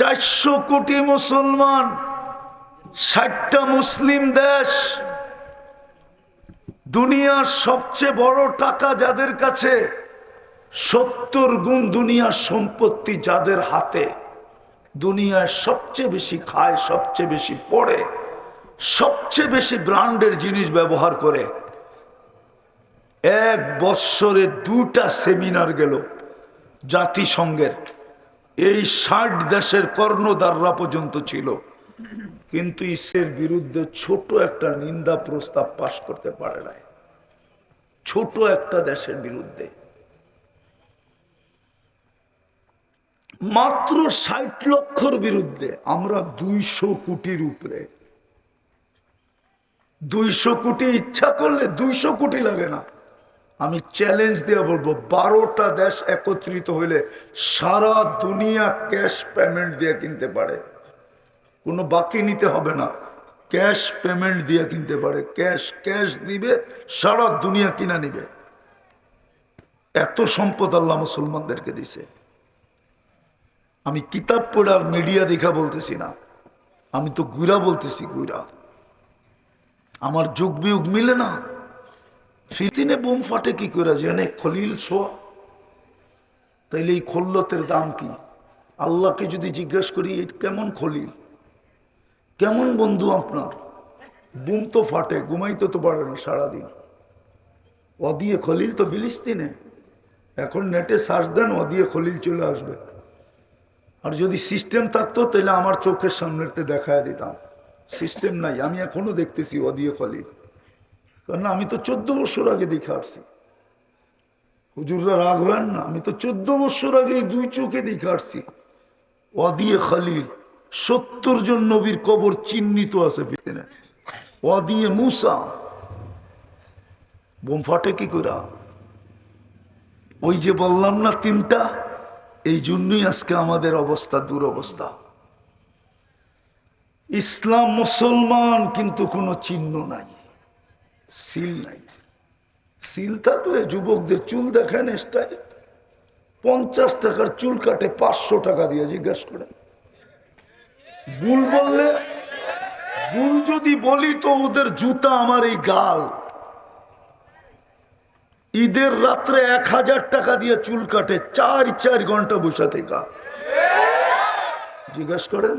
চারশো কোটি মুসলমান, ষাটটা মুসলিম দেশ, দুনিয়ার সবচেয়ে বড় টাকা যাদের কাছে, সত্তর গুণ দুনিয়ার সম্পত্তি যাদের হাতে, দুনিয়ায় সবচেয়ে বেশি খায়, সবচেয়ে বেশি পড়ে, সবচেয়ে বেশি ব্র্যান্ডের জিনিস ব্যবহার করে। এক বৎসরে দুটা সেমিনার গেল জাতিসংঘের। এই ষাট দেশের কর্ণদাররা পর্যন্ত ছিল। কিন্তু ইসের বিরুদ্ধে ছোট একটা নিন্দা প্রস্তাব পাশ করতে পারে নাই। ছোট একটা দেশের বিরুদ্ধে। মাত্র ষাট লক্ষর বিরুদ্ধে আমরা দুইশো কোটির উপরে। দুইশো কোটি ইচ্ছা করলে দুইশো কোটি লাগে না। আমি চ্যালেঞ্জ দিয়ে বলব, বারোটা দেশ একত্রিত হইলে সারা দুনিয়া ক্যাশ পেমেন্ট দিয়ে কিনতে পারে। কোনো বাকি নিতে হবে না। ক্যাশ পেমেন্ট দিয়ে কিনতে পারে। ক্যাশ ক্যাশ দিবে, সারা দুনিয়া কিনা নিবে। এত সম্পদ আল্লাহ মুসলমানদেরকে দিছে। আমি কিতাব পড়ে আর মিডিয়া দেখা বলতেছি না। আমি তো গুইরা বলতেছি, গুইরা। আমার যুগ বিয়োগ মিলে না। ফিতিনে বোম ফাটে কি করে জেনে খলিল শোয়া? তাইলে এই খল্লতের দাম কি? আল্লাহকে যদি জিজ্ঞেস করি কেমন খলিল? কেমন বন্ধু আপনার? বুম তো ফাটে ঘুমাইতে তো পারে না সারাদিন। ও দিয়ে খলিল তো ফিলিস্তিনে। এখন নেটে সার্চ দেন ও দিয়ে খলিল চলে আসবে। আর যদি সিস্টেম থাকতো তাহলে আমার চোখের সামনেতে দেখায় দিতাম। সিস্টেম নাই, আমি এখনও দেখতেছি ও দিয়ে খলিল। কারণ আমি তো চোদ্দ বছর আগে দেখে আসছি। হুজুররা রাগ হবেন না, আমি তো চোদ্দ বছর আগে দুই চোখে দেখে আসছি। ওয়াদিয়ে খালিল, সত্তর জন নবীর কবর চিহ্নিত আছে ওয়াদিয়ে মুসা, বোম ফাটে কি করে ওই যে বললাম না তিনটা, এই জন্যই আজকে আমাদের অবস্থা দুরবস্থা। ইসলাম মুসলমান, কিন্তু কোনো চিহ্ন নাই। সিল নাই সিল থাকলে যুবকদের চুল দেখেন স্টাইল। পঞ্চাশ টাকার চুল কাটে পাঁচশো টাকা দিয়ে, জিজ্ঞাসা করে ভুল বললে ভুল যদি বলি তো ওদের জুতা আমার এই গাল। ঈদের রাত্রে এক হাজার টাকা দিয়ে চুল কাটে, চার চার ঘণ্টা বসা থেকে জিজ্ঞাসা করেন